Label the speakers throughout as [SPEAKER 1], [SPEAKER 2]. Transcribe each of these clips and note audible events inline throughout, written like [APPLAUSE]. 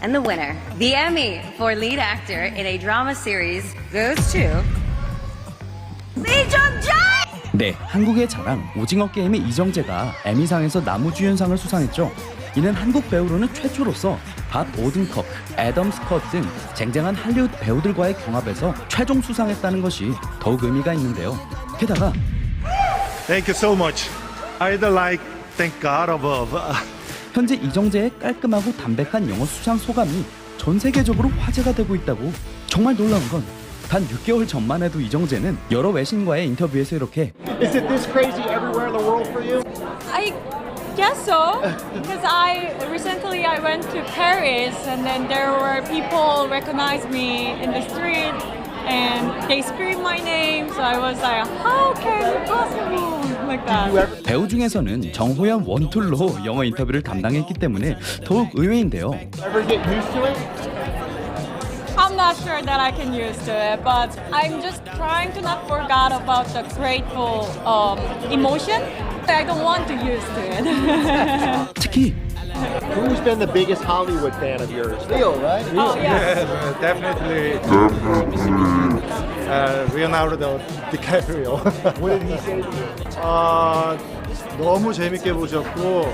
[SPEAKER 1] And the winner, the Emmy for lead actor in a drama series, goes to Lee.
[SPEAKER 2] 네, 한국의 자랑 오징어 게임의 이정재가 에미상에서 나무주연상을 수상했죠. 이는 한국 배우로는 최초로서 밥 오든컵, 애덤 스컷 등 쟁쟁한 할리우드 배우들과의 경합에서 최종 수상했다는 것이 더욱 의미가 있는데요. 게다가
[SPEAKER 3] Thank you so much. I'd like thank God above.
[SPEAKER 2] 현재 이정재의 깔끔하고 담백한 영어 수상 소감이 전 세계적으로 화제가 되고 있다고 정말 놀라운 건 단 6개월 전만 해도 이정재는 여러 외신과의 인터뷰에서 이렇게
[SPEAKER 4] Is it this crazy everywhere in the world for you?
[SPEAKER 5] I guess so because I recently I went to Paris and then there were people recognize me in the street and they scream my name so I was like how can it possible like that
[SPEAKER 2] 배우 중에서는 정호연 원툴로 영어 인터뷰를 담당했기 때문에 더욱 의외인데요.
[SPEAKER 4] Ever get used to it?
[SPEAKER 5] I'm not sure that I can use to it but I'm just trying to not forget about the grateful um, emotion I don't want to use to it
[SPEAKER 2] 특히
[SPEAKER 4] Who's been the biggest Hollywood fan of yours? Leo, right?
[SPEAKER 5] oh yeah
[SPEAKER 3] definitely. Uh, Leonardo DiCaprio. [LAUGHS]
[SPEAKER 4] What did he say to you?
[SPEAKER 3] 아, 너무 재밌게 보셨고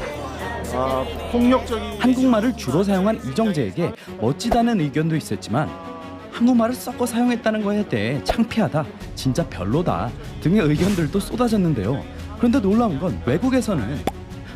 [SPEAKER 3] 아, 폭력적인
[SPEAKER 2] 한국말을 주로 사용한 이정재에게 멋지다는 의견도 있었지만 한국말을 섞어 사용했다는 것에 대해 창피하다, 진짜 별로다 등의 의견들도 쏟아졌는데요. 그런데 놀라운 건 외국에서는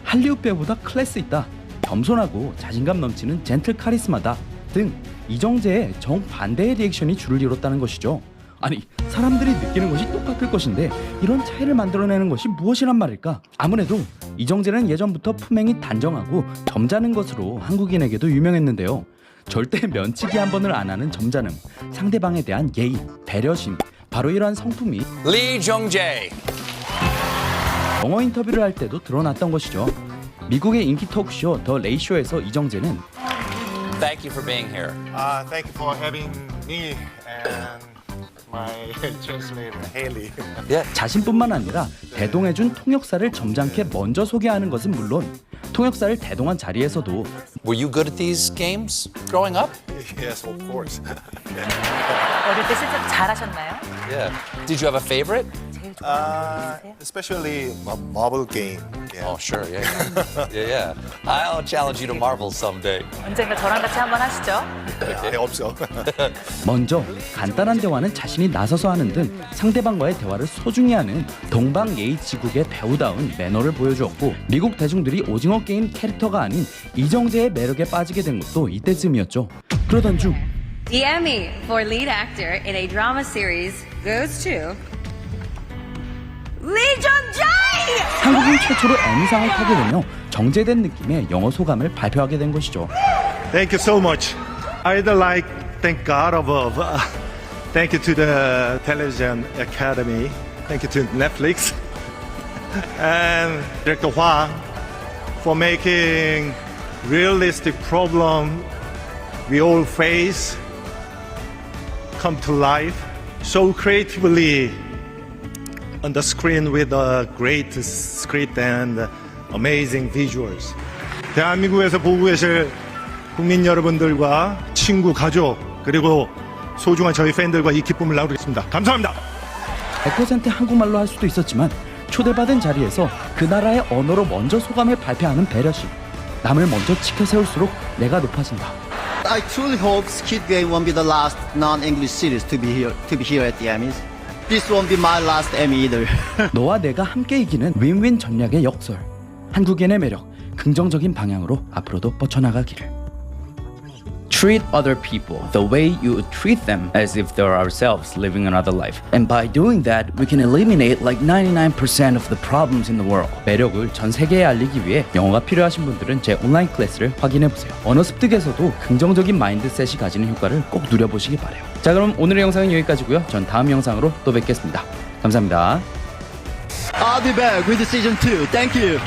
[SPEAKER 2] 할리우드 배우보다 클래스 있다, 겸손하고 자신감 넘치는 젠틀 카리스마다 등 이정재의 정반대의 리액션이 줄을 이뤘다는 것이죠. 아니 사람들이 느끼는 것이 똑같을 것인데 이런 차이를 만들어내는 것이 무엇이란 말일까? 아무래도 이정재는 예전부터 품행이 단정하고 점잖은 것으로 한국인에게도 유명했는데요. 절대 면치기 한 번을 안 하는 점잖음, 상대방에 대한 예의, 배려심, 바로 이러한 성품이
[SPEAKER 6] Jae.
[SPEAKER 2] 영어 인터뷰를 할 때도 드러났던 것이죠. 미국의 인기 토크쇼 더 레이쇼에서 이정재는
[SPEAKER 6] Thank you for being here.
[SPEAKER 3] 아, thank you for having me and my translator Haley.
[SPEAKER 2] 자신뿐만 아니라 대동해준 통역사를 점잖게 먼저 소개하는 것은 물론 통역사를 대동한 자리에서도
[SPEAKER 6] Were you good at these games growing up?
[SPEAKER 3] yes, of course.
[SPEAKER 7] 어릴 때 진짜 잘하셨나요?
[SPEAKER 6] Yeah. Did you have a favorite?
[SPEAKER 3] Uh, especially a marble game. Yeah.
[SPEAKER 6] Oh, sure. Yeah. Yeah. yeah. I'll challenge you to Marvel someday.
[SPEAKER 7] 언젠가 저랑 같이 한번 하시죠.
[SPEAKER 3] 네, 없어. [LAUGHS]
[SPEAKER 2] 먼저 간단한 대화는 자신이 나서서 하는 등 상대방과의 대화를 소중히 하는 동방 예의 지국의 배우다운 매너를 보여주었고 미국 대중들이 오징어 게임 캐릭터가 아닌 이정재의 매력에 빠지게 된 것도 이때쯤이었죠. 그러던 중
[SPEAKER 1] The Emmy for lead actor in a drama series goes to Lee Jung-jae.
[SPEAKER 2] 한국인 최초로 M상을 타게 되며 정제된 느낌의 영어 소감을 발표하게 된 것이죠.
[SPEAKER 3] Thank you so much. I'd like thank God above. Uh, thank you to the Television Academy. Thank you to Netflix and Director Hwang for making realistic problem we all face come to life so creatively on the screen with a great script and amazing visuals. 대한민국에서 보고 계실 국민 여러분들과 친구, 가족, 그리고 소중한 저희 팬들과 이 기쁨을 나누겠습니다. 감사합니다.
[SPEAKER 2] 100% 한국말로 할 수도 있었지만 초대받은 자리에서 그 나라의 언어로 먼저 소감을 발표하는 배려심. 남을 먼저 치켜 세울수록 내가 높아진다.
[SPEAKER 8] I truly hope Squid Game won't be the last non-English series to be here to be here at the Emmys. This won't be my last Emmy either. [LAUGHS]
[SPEAKER 2] 너와 내가 함께 이기는 윈윈 전략의 역설. 한국인의 매력, 긍정적인 방향으로 앞으로도 뻗쳐나가기를. Treat other people the way you treat them as if they're ourselves living another life. And by doing that, we can eliminate like 99% of the problems in the world. 매력을 전 세계에 알리기 위해 영어가 필요하신 분들은 제 온라인 클래스를 확인해 보세요. 언어 습득에서도 긍정적인 마인드셋이 가지는 효과를 꼭 누려보시기 바래요. 자, 그럼 오늘의 영상은 여기까지고요. 전 다음 영상으로 또 뵙겠습니다. 감사합니다.
[SPEAKER 8] I'll be back with season two. Thank you.